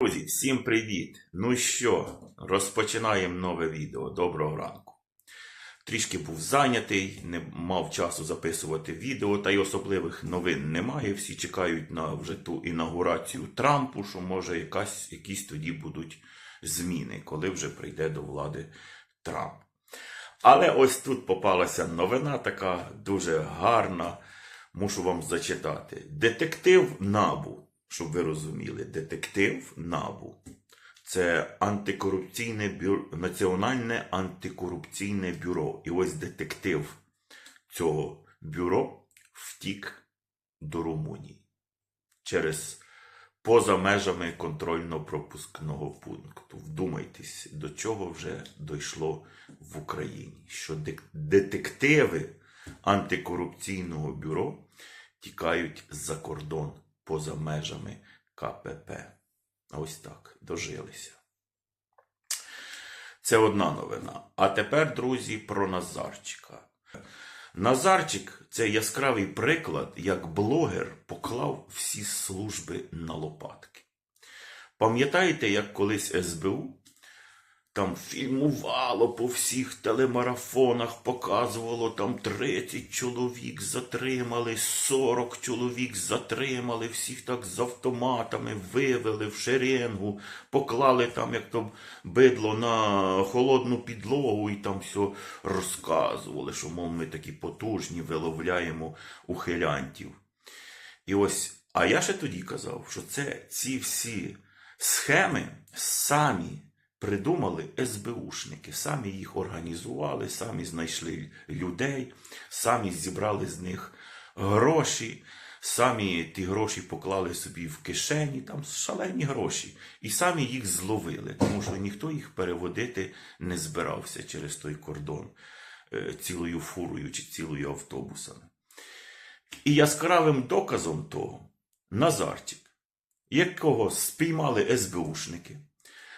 Друзі, всім привіт! Ну що, розпочинаємо нове відео. Доброго ранку. Трішки був зайнятий, не мав часу записувати відео, та й особливих новин немає. Всі чекають на вже ту інаугурацію Трампу, що може якась, якісь тоді будуть зміни, коли вже прийде до влади Трамп. Але ось тут попалася новина така дуже гарна. Мушу вам зачитати. Детектив Набу, щоб ви розуміли, детектив Набу. Це антикорупційне бюро, Національне антикорупційне бюро. І ось детектив цього бюро втік до Румунії через поза межами контрольно-пропускного пункту. Вдумайтесь, до чого вже дійшло в Україні. Що детективи антикорупційного бюро тікають за кордон поза межами КПП. Ось так, дожилися. Це одна новина. А тепер, друзі, про Назарчика. Назарчик це яскравий приклад, як блогер поклав всі служби на лопатки. Пам'ятаєте, як колись СБУ там фільмувало по всіх телемарафонах, показувало там 30 чоловік затримали, 40 чоловік затримали, всіх так з автоматами вивели в шеренгу, поклали там, як то бидло на холодну підлогу і там все розказували, що, мов, ми такі потужні виловляємо ухилянтів. І ось, а я ще тоді казав, що це ці всі схеми самі придумали СБУшники, самі їх організували, самі знайшли людей, самі зібрали з них гроші, самі ті гроші поклали собі в кишені, там шалені гроші, і самі їх зловили, тому що ніхто їх переводити не збирався через той кордон е, цілою фурою чи цілою автобусами. І яскравим доказом того Назарчик, якого спіймали СБУшники,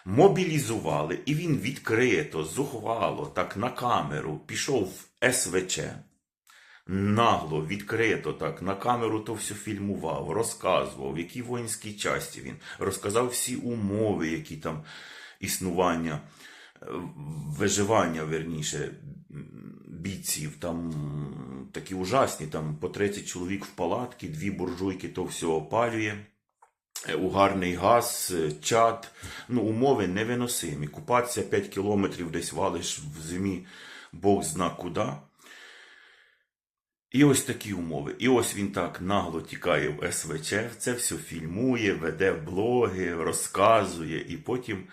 мобілізували, і він відкрито, зухвало, так на камеру пішов в СВЧ. Нагло, відкрито так на камеру то все фільмував, розказував, в якій воїнській часті він, розказав всі умови, які там існування, е, виживання, верніше, бійців. Там такі ужасні, там по 30 чоловік в палатки, дві буржуйки, то все опалює. Е, Угарний газ, чат. ну, умови невиносимі. Купатися 5 кілометрів десь валиш в зимі, Бог зна куди. І ось такі умови. І ось він так нагло тікає в СВЧ, це все фільмує, веде блоги, розказує, і потім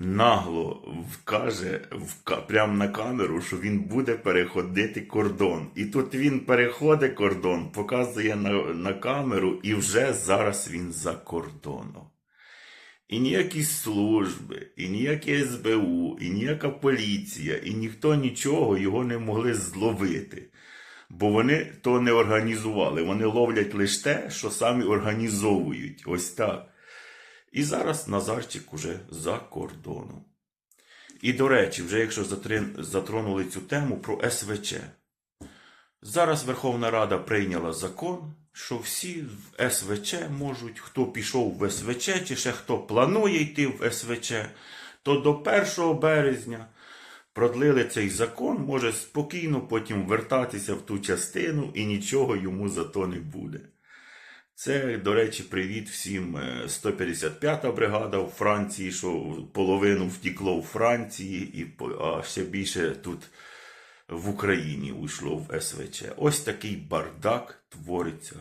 нагло вкаже вка- прямо на камеру, що він буде переходити кордон. І тут він переходить кордон, показує на, на камеру, і вже зараз він за кордоном. І ніякі служби, і ніякі СБУ, і ніяка поліція, і ніхто нічого його не могли зловити. Бо вони то не організували. Вони ловлять лише те, що самі організовують. Ось так. І зараз Назарчик уже за кордоном. І до речі, вже якщо затронули цю тему про СВЧ. Зараз Верховна Рада прийняла закон, що всі в СВЧ можуть, хто пішов в СВЧ, чи ще хто планує йти в СВЧ, то до 1 березня продлили цей закон, може спокійно потім вертатися в ту частину і нічого йому за то не буде. Це, до речі, привіт всім е, 155-та бригада в Франції, що половину втікло в Франції, і а ще більше тут в Україні уйшло в СВЧ. Ось такий бардак твориться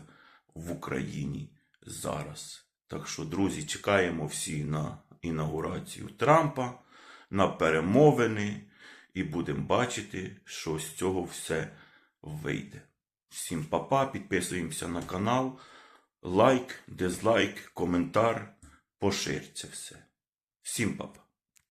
в Україні зараз. Так що, друзі, чекаємо всі на інаугурацію Трампа, на перемовини, і будемо бачити, що з цього все вийде. Всім папа, підписуємося на канал. Лайк, дизлайк, коментар, поширте все. Всім папа.